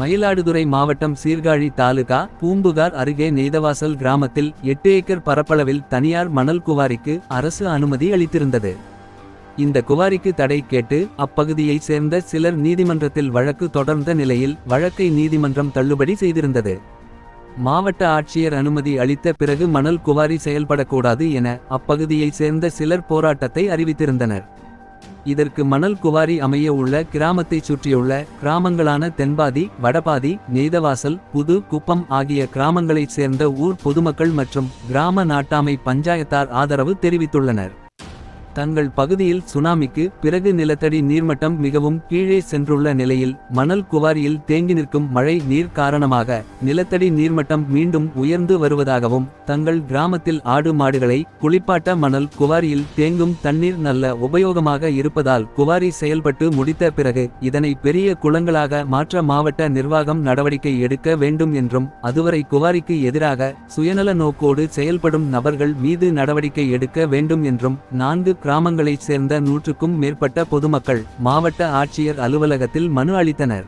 மயிலாடுதுறை மாவட்டம் சீர்காழி தாலுகா பூம்புகார் அருகே நெய்தவாசல் கிராமத்தில் எட்டு ஏக்கர் பரப்பளவில் தனியார் மணல் குவாரிக்கு அரசு அனுமதி அளித்திருந்தது. இந்த குவாரிக்கு தடை கேட்டு அப்பகுதியைச் சேர்ந்த சிலர் நீதிமன்றத்தில் வழக்கு தொடர்ந்த நிலையில் வழக்கை நீதிமன்றம் தள்ளுபடி செய்திருந்தது. மாவட்ட ஆட்சியர் அனுமதி அளித்த பிறகு மணல் குவாரி செயல்படக்கூடாது என அப்பகுதியைச் சேர்ந்த சிலர் போராட்டத்தை அறிவித்திருந்தனர். இதற்கு மணல் குவாரி அமைய உள்ள கிராமத்தைச் சுற்றியுள்ள கிராமங்களான தென்பாதி வடபாதி நெய்தவாசல் புது குப்பம் ஆகிய கிராமங்களைச் சேர்ந்த ஊர் பொதுமக்கள் மற்றும் கிராம நாட்டாமை பஞ்சாயத்தார் ஆதரவு தெரிவித்துள்ளனர். தங்கள் பகுதியில் சுனாமிக்கு பிறகு நிலத்தடி நீர்மட்டம் மிகவும் கீழே சென்றுள்ள நிலையில் மணல் குவாரியில் தேங்கி நிற்கும் மழை நீர் காரணமாக நிலத்தடி நீர்மட்டம் மீண்டும் உயர்ந்து வருவதாகவும் தங்கள் கிராமத்தில் ஆடு மாடுகளை குளிப்பாட்ட மணல் குவாரியில் தேங்கும் தண்ணீர் நல்ல உபயோகமாக இருப்பதால் குவாரி செயல்பட்டு முடித்த பிறகு இதனை பெரிய குளங்களாக மாற்ற மாவட்ட நிர்வாகம் நடவடிக்கை எடுக்க வேண்டும் என்றும் அதுவரை குவாரிக்கு எதிராக சுயநல நோக்கோடு செயல்படும் நபர்கள் மீது நடவடிக்கை எடுக்க வேண்டும் என்றும் நான்கு கிராமங்களைச் சேர்ந்த நூற்றுக்கும் மேற்பட்ட பொதுமக்கள் மாவட்ட ஆட்சியர் அலுவலகத்தில் மனு அளித்தனர்.